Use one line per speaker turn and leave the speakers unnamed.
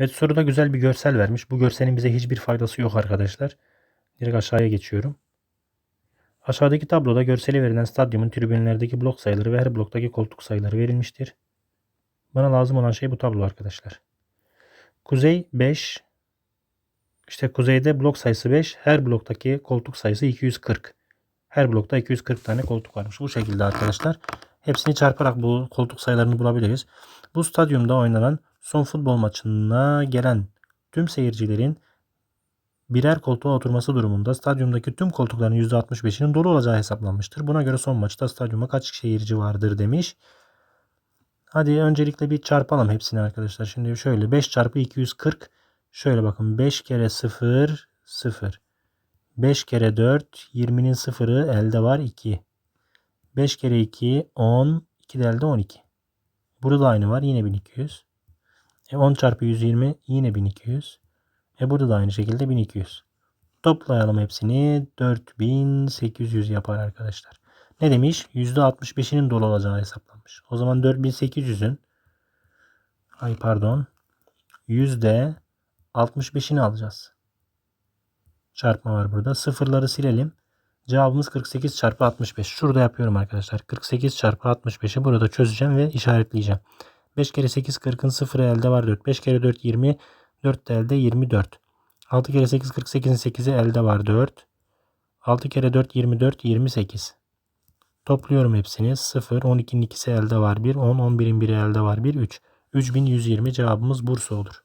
Evet soruda güzel bir görsel vermiş. Bu görselin bize hiçbir faydası yok arkadaşlar. Direkt aşağıya geçiyorum. Aşağıdaki tabloda görseli verilen stadyumun tribünlerdeki blok sayıları ve her bloktaki koltuk sayıları verilmiştir. Bana lazım olan şey bu tablo arkadaşlar. Kuzey 5. İşte kuzeyde blok sayısı 5. Her bloktaki koltuk sayısı 240. Her blokta 240 tane koltuk varmış. Bu şekilde arkadaşlar. Hepsini çarparak bu koltuk sayılarını bulabiliriz. Bu stadyumda oynanan son futbol maçına gelen tüm seyircilerin birer koltuğa oturması durumunda stadyumdaki tüm koltukların %65'inin dolu olacağı hesaplanmıştır. Buna göre son maçta stadyuma kaç seyirci vardır demiş. Hadi öncelikle bir çarpalım hepsini arkadaşlar. Şimdi şöyle 5 çarpı 240 şöyle bakın 5 kere 0 0 5 kere 4 20'nin sıfırı elde var 2. 5 kere 2 10 2 de elde 12. Burada da aynı var yine 1200. E 10 çarpı 120 yine 1200. E burada da aynı şekilde 1200. Toplayalım hepsini 4800 yapar arkadaşlar. Ne demiş? %65'inin dolu olacağı hesaplanmış. O zaman 4800'ün ay pardon %65'ini alacağız. Çarpma var burada. Sıfırları silelim. Cevabımız 48 çarpı 65. Şurada yapıyorum arkadaşlar. 48 çarpı 65'i burada çözeceğim ve işaretleyeceğim. 5 kere 8 40'ın sıfırı elde var 4. 5 kere 4 20. 4 de elde 24. 6 kere 8 48'in 8'i elde var 4. 6 kere 4 24 28. Topluyorum hepsini. 0 12'nin ikisi elde var 1. 10 11'in biri elde var 1 3. 3120 cevabımız Bursa olur.